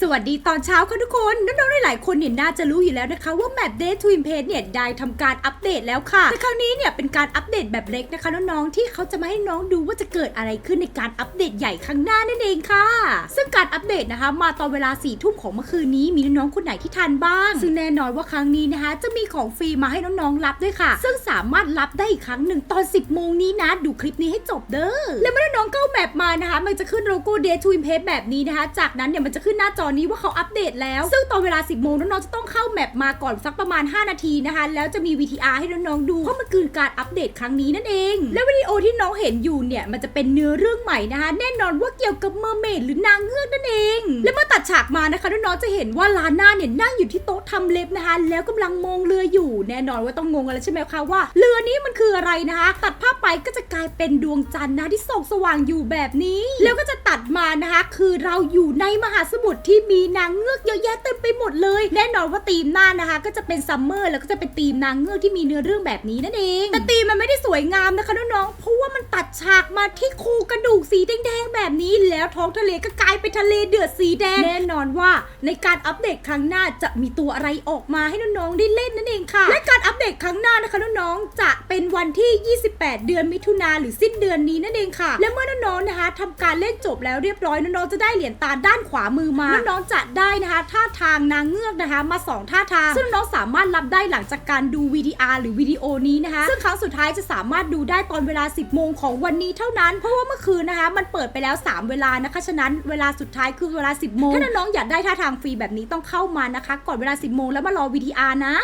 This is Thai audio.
สวัสดีตอนเช้าค่ะทุกคน น้องๆ หลายๆ คนเนี่ยน่าจะรู้อยู่แล้วนะคะ ว่าแมป Day to Impress เนี่ยได้ทำการอัปเดตแล้วค่ะ แต่คราวนี้เนี่ยเป็นการอัปเดตแบบเล็กนะคะน้องๆ ที่เขาจะมาให้น้องดูว่าจะเกิดอะไรขึ้นในการอัปเดตใหญ่ข้งหน้านั่นเองค่ะ ซึ่งการอัปเดตนะคะมาตอนเวลา4ี่ทุ่มของเมื่อคืนนี้มีน้องๆ คนไหนที่ทันบ้าง ซึ่งแน่นอนว่าครั้งนี้นะคะ จะมีของฟรีมาให้น้องๆ รับด้วยค่ะ ซึ่งสามารถรับได้อีกครั้งหนึ่งตอน 10โมงนี้นะ ดูคลิปนี้ให้จบเด้อ และเมื่อน้องเข้าแมปมานะคะ มันจะขึ้นโลโก้ Day to Impress แบบนี้นะคะ จากนั้นเนี่ยมันจะขึ้นหน้าจอนี้ว่าเขาอัปเดตแล้ว ซึ่งตอนเวลา 10 โมงน้องๆจะต้องเข้าแมปมาก่อนสักประมาณ 5 นาทีนะคะ แล้วจะมี VTR ให้น้องๆดู เพราะมันคือการอัปเดตครั้งนี้นั่นเอง และวิดีโอที่น้องเห็นอยู่เนี่ยมันจะเป็นเนื้อเรื่องใหม่นะคะแน่นอนว่าเกี่ยวกับเมอร์เมดหรือนางเงือกนั่นเอง และเมื่อตัดฉากมานะคะน้องๆจะเห็นว่าลาน่าเนี่ยนั่งอยู่ที่โต๊ะทำเล็บนะคะแล้วกำลังมองเรืออยู่ แน่นอนว่าต้องงงกันแล้วใช่ไหมคะว่าเรือนี้มันคืออะไรนะคะตัดภาพไปก็จะกลายเป็นดวงจันทร์นะที่ส่องสว่างอยู่แบบนี้ แล้วก็จะตัดมานะคะคือเราอยู่ในมหาสมุทรที่มีนางเงือกเยอะแยะเต็มไปหมดเลย แน่นอนว่าธีมหน้านะคะ ก็จะเป็นซัมเมอร์แล้วก็จะเป็นธีมนางเงือกที่มีเนื้อเรื่องแบบนี้นั่นเองแต่ธีมมันไม่ได้สวยงามนะคะน้องๆเพราะว่ามันตัดฉากมาที่ครงกระดูกสีแดงๆแบบนี้ แล้วท้องทะเลก็กลายเป็นทะเลเดือดสีแดงแน่นอนว่าในการอัปเดตครั้งหน้าจะมีตัวอะไรออกมาให้น้องๆได้เล่นนั่นเองค่ะและการ ดตครั้งหน้านะคะน้องๆจะเป็นวันที่ 28 เดือนมิถุนาหรือสิ้นเดือนนี้นั่นเองค่ะ และเมื่อน้องๆนะคะทำการเล่นจบแล้วเรียบร้อยน้องๆจะได้เหรียญตาด้านขวามือมาน้องๆจะได้นะคะท่าทางนางเงือกนะคะมาสองท่าทาง ซึ่งน้องสามารถรับได้หลังจากการดูวีดีอาร์หรือวิดีโอนี้นะคะ ซึ่งครั้งสุดท้ายจะสามารถดูได้ตอนเวลา 10 โมงของวันนี้เท่านั้น เพราะว่าเมื่อคืนนะคะ มันเปิดไปแล้ว 3 เวลานะคะ ฉะนั้นเวลาสุดท้ายคือเวลา 10 โมง ถ้าน้องๆอยากได้ท่าทางฟรีแบบนี้ต้องเข้ามานะคะ ก่อนเวลา 10 โมงแล้วมารอวีดีอาร์นะ